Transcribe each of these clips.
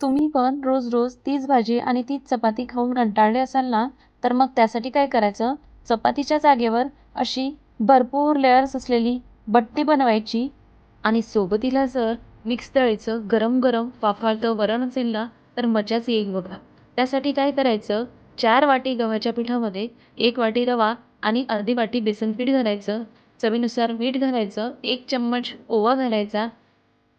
तुम्ही पण रोज रोज तीच भाजी आणि तीच चपाती खाऊन कंटाळले असाल ना तर मग त्यासाठी काय करायचं? चपातीच्या जागेवर अशी भरपूर लेअर्स असलेली बट्टी बनवायची आणि सोबतीला जर मिक्स तळीचं गरम गरम वाफाळतं वरण असेल ना तर मजाच येईल बघा. त्यासाठी काय करायचं? चार वाटी गव्हाच्या पिठामध्ये एक वाटी रवा आणि अर्धी वाटी बेसन पीठ घालायचं. चवीनुसार मीठ घालायचं. एक चम्मच ओवा घालायचा.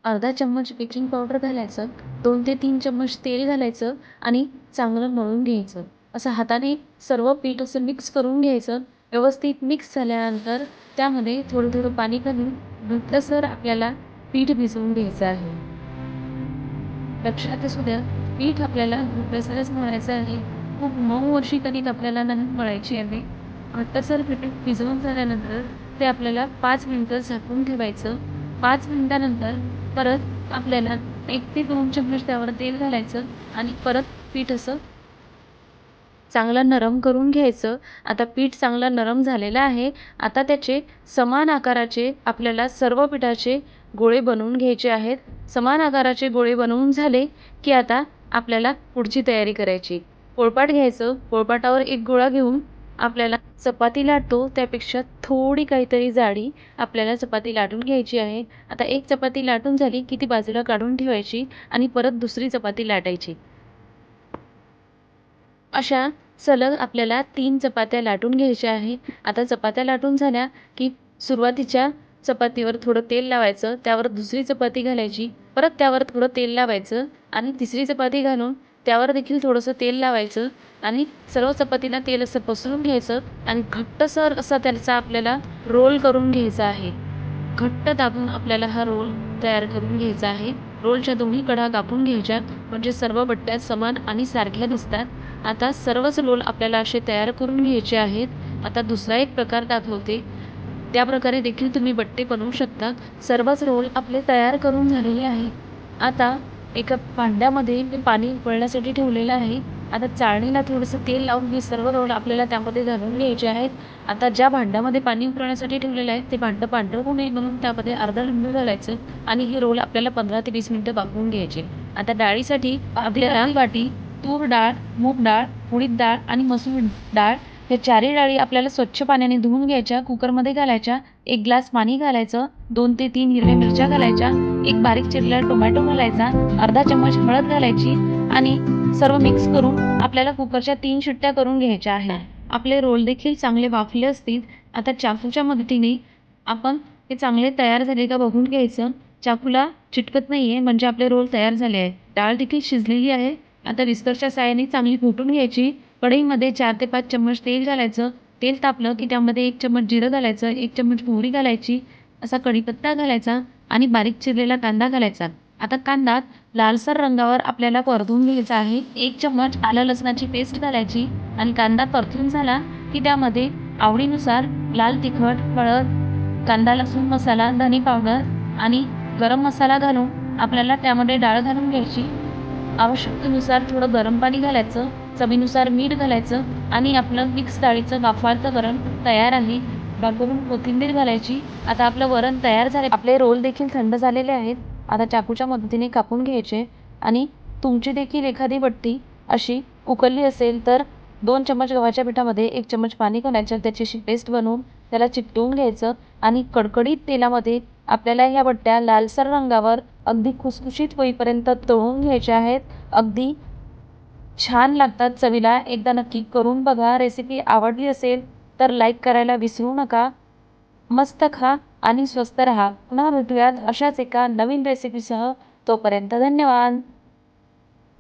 अर्धा चम्मच बेकिंग पावडर घालायचं दोन ते तीन चम्मच तेल घालायचं आणि चांगलं मळून घ्यायचं. असं हाताने सर्व पीठ असं मिक्स करून घ्यायचं. व्यवस्थित मिक्स झाल्यानंतर त्यामध्ये थोडं थोडं पाणी घालून घट्टसर आपल्याला पीठ भिजवून घ्यायचं आहे. लक्षात असू द्या पीठ आपल्याला घट्टसरच मळायचं आहे. खूप मऊ अशी कणिक आपल्याला नाही मळायची आहे. घट्टसर पीठ भिजवून झाल्यानंतर ते आपल्याला पाच मिनटं झाकून ठेवायचं. पाच मिनटानंतर परत आपल्याला एक ते दोन चम्मच त्यावर तेल घालायचं आणि परत पीठ असं चांगलं नरम करून घ्यायचं. आता पीठ चांगलं नरम झालेलं आहे. आता त्याचे समान आकाराचे आपल्याला सर्व पिठाचे गोळे बनवून घ्यायचे आहेत. समान आकाराचे गोळे बनवून झाले की आता आपल्याला पुढची तयारी करायची. पोळपाट घ्यायचं. पोळपाटावर एक गोळा घेऊन आपल्याला चपाती लाटतो त्यापेक्षा थोडी काहीतरी जाडी आपल्याला चपाती लाटून घ्यायची आहे. आता एक चपाती लाटून झाली की ती बाजूला काढून ठेवायची आणि परत दुसरी चपाती लाटायची. अशा सलग आपल्याला तीन चपात्या लाटून घ्यायच्या आहे. आता चपात्या लाटून झाल्या की सुरुवातीच्या चपातीवर थोडं तेल लावायचं त्यावर दुसरी चपाती घालायची परत त्यावर थोडं तेल लावायचं आणि तिसरी चपाती घालून त्यावर देखील थोडंसं तेल लावायचं. आणि सर्व चपातीला तेल असं पसरून घ्यायचं आणि घट्टसर असा त्याचा आपल्याला रोल करून घ्यायचा आहे. घट्ट दाबून आपल्याला हा रोल तयार करून घ्यायचा आहे. रोलच्या दोन्ही कडा कापून घ्यायच्या म्हणजे सर्व बट्ट्या समान आणि सारख्या दिसतात. आता सर्वच रोल आपल्याला असे तयार करून घ्यायचे आहेत. आता दुसरा एक प्रकार दाखवते. त्या प्रकारे देखील तुम्ही बट्टे बनवू शकता. सर्वच रोल आपले तयार करून झालेले आहे आता एका भांड्यामध्ये मी पाणी उकळण्यासाठी ठेवलेलं आहे. आता चाळणीला थोडंसं तेल लावून हे सर्व रोल आपल्याला त्यामध्ये घालून घ्यायचे आहेत. आता ज्या भांड्यामध्ये पाणी उकळण्यासाठी ठेवलेलं आहे ते भांडं पांढरं होऊ नये म्हणून त्यामध्ये अर्धा लिंबू घालायचं आणि हे रोल आपल्याला पंधरा ते वीस मिनटं वाफवून घ्यायचे. आता डाळीसाठी अर्धी अर्धी वाटी तूर डाळ मूग डाळ उडीद डाळ आणि मसूर डाळ हे चारही डाळी आपल्याला स्वच्छ पाण्याने धुवून घ्यायच्या कुकरमध्ये घालायच्या एक ग्लास पाणी घालायचं दोन ते तीन हिरव्या मिरच्या घालायच्या एक बारीक चिरलेला टोमॅटो घालायचा अर्धा चम्मच हळद घालायची आणि सर्व मिक्स करून आपल्याला कुकरच्या तीन शिट्ट्या करून घ्यायच्या आहे आपले रोल देखील चांगले वाफले असतील. आता चाकूच्या मदतीने आपण ते चांगले तयार झाले का बघून घ्यायचं. चाकूला चिटकत नाही आहे म्हणजे आपले रोल तयार झाले आहे डाळ देखील शिजलेली आहे. आता विस्तरच्या साहाय्याने चांगली घोटून घ्यायची. कढईमध्ये चार ते पाच चम्मच तेल घालायचं. तेल तापलं की त्यामध्ये एक चम्मच जिरं घालायचं एक चम्मच मोहरी घालायची. असा कढीपत्ता घालायचा आणि बारीक चिरलेला कांदा घालायचा. आता कांदा लालसर रंगावर आपल्याला परतून घ्यायचा आहे. एक चम्मच आलं लसणाची पेस्ट घालायची आणि कांदा परतून झाला की त्यामध्ये आवडीनुसार लाल तिखट हळद कांदा लसूण मसाला धने पावडर आणि गरम मसाला घालून आपल्याला त्यामध्ये डाळ घालून घ्यायची. आवश्यकतेनुसार थोडं गरम पाणी घालायचं चवीनुसार मीठ घालायचं आणि आपलं मिक्स डाळीचं वाफाळतं वरण तयार आहे. बाकरून कोथिंबीर घालायची. आता आपलं वरण तयार झाले. आपले रोल देखील थंड झालेले आहेत. आता चाकूच्या मदतीने कापून घ्यायचे आणि तुमची देखील एखादी बट्टी अशी उकळली असेल तर दोन चम्मच गव्हाच्या पिठामध्ये एक चम्मच पाणी घालायचं त्याची अशी पेस्ट बनवून त्याला चिकटवून घ्यायचं आणि कडकडीत तेलामध्ये आपल्याला ह्या बट्ट्या लालसर रंगावर अगदी खुसखुशीत होईपर्यंत तळून घ्यायच्या आहेत. अगदी छान लागतात चवीला. एकदा नक्की करून बघा. रेसिपी आवडली असेल तर लाईक करायला विसरू नका. मस्त खा आणि स्वस्त राहा. पुन्हा भेटूयात अशाच एका नवीन रेसिपीसह तोपर्यंत धन्यवाद.